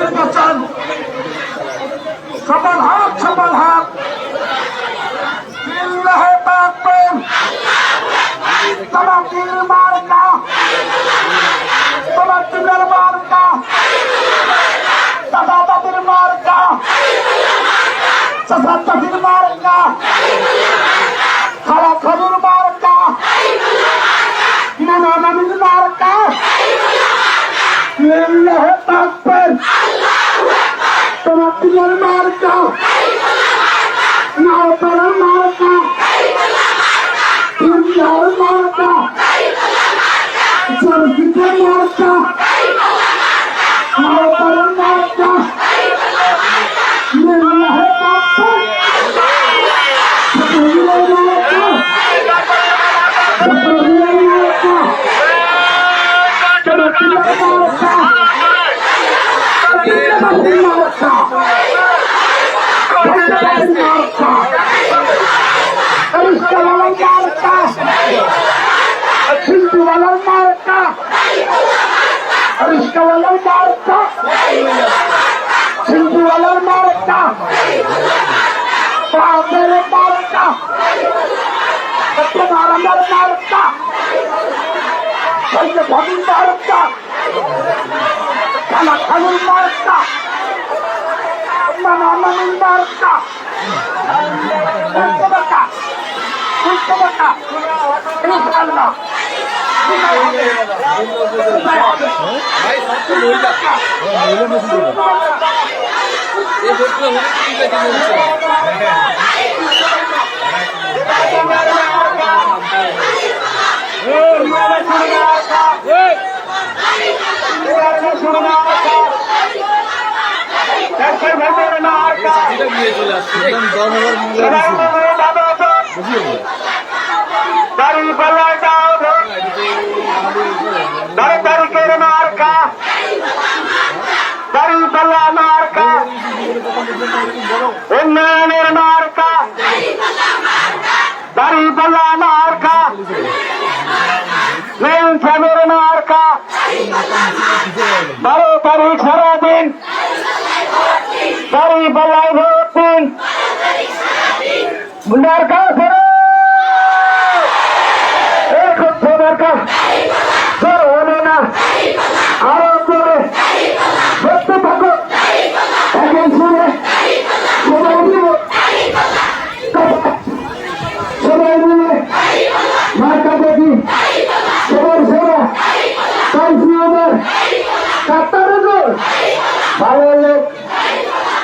নির্বাচন সফল হোক সফল হোক তোমার মার্কা তোমার তীরের মার্কা দাদা দাদির মার্কা চাচা চাচির মার্কা খালা খালুর মার্কা নানা নানির মার্কা লিল্লাহে পাক প্রেম তোমার তীরের মার্কা নাও Sarkita marka, Mawar Aristotle marka, Hinduwalar marka, Bahadur marka, Satyanar marka, Sayyid Bhabin marka, Kala Khalil marka, Nana Nanin marka, Mustafa Mustafa Inshallah. এই ভোটগুলো হলে কি ঠিক আছে বলছে চাকরিটা নিয়ে চলে আসছে। একদম মার্কা তোর হবে না, আরও থাকো। এখন শুনে সবাই মিলে সবাই সবার সেবা কালসি ওদের কাতার ভালো লোক।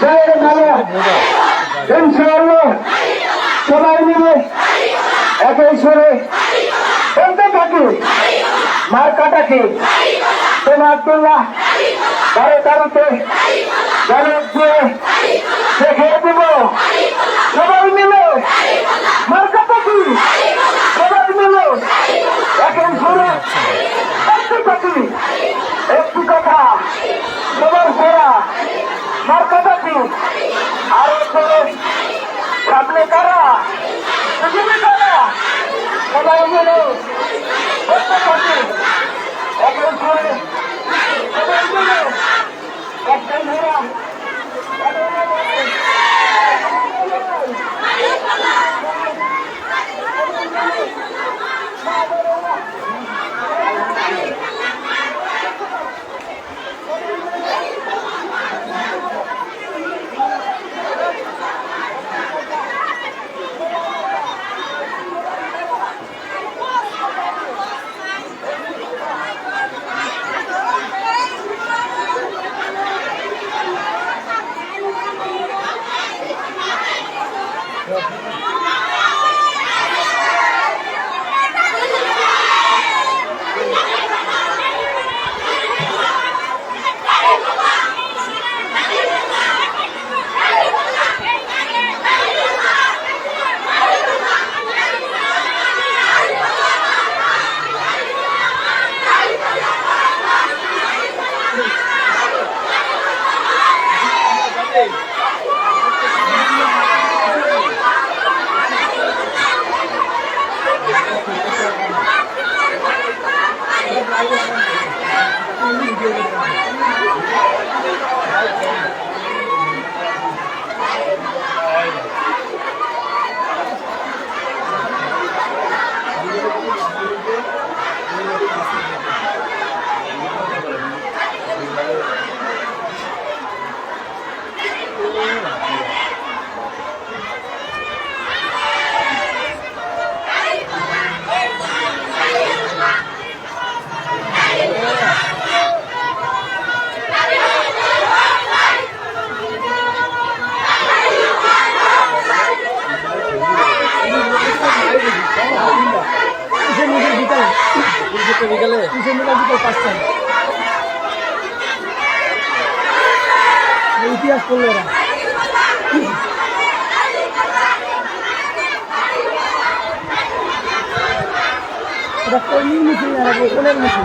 জয় মেলা ইনশাআল্লাহ সবাই মিলে একই সুরে বলতে থাকি। মার্কাটা কি? তোমার বারো জনক দিয়ে দেখিয়ে দিব। সবাই মিলে মার্কাটা কি? সবাই মিলে এখন সুরে বলতে থাকি। একটি কথা সবার সেরা মার্কাটা কি? আরও সামনে কারা? কারা? সবাই থাকি এখন সুরে সবাই মিলে একটা মেয়েরা বিকালে ইতিহাস করল ওরা এটা কর্মীর মিছিল? কোনের মিছিল।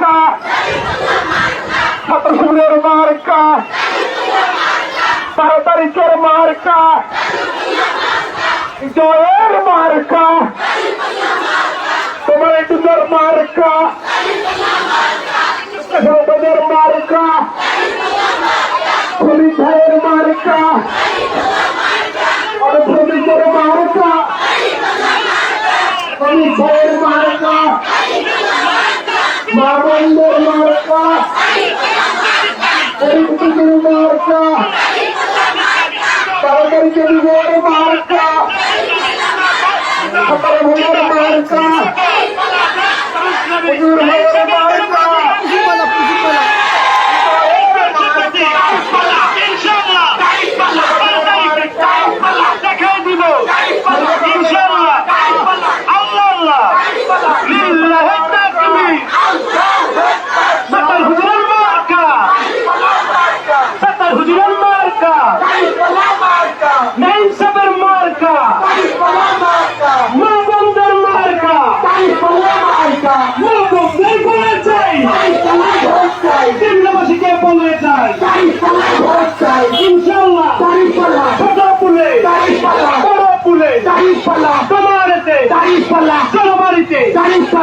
মার্কা। ছাত্র শিবিরের মার্কা। বারো তারিখের মার্কা। জয়ের মার্কা। তোমার মার্কা।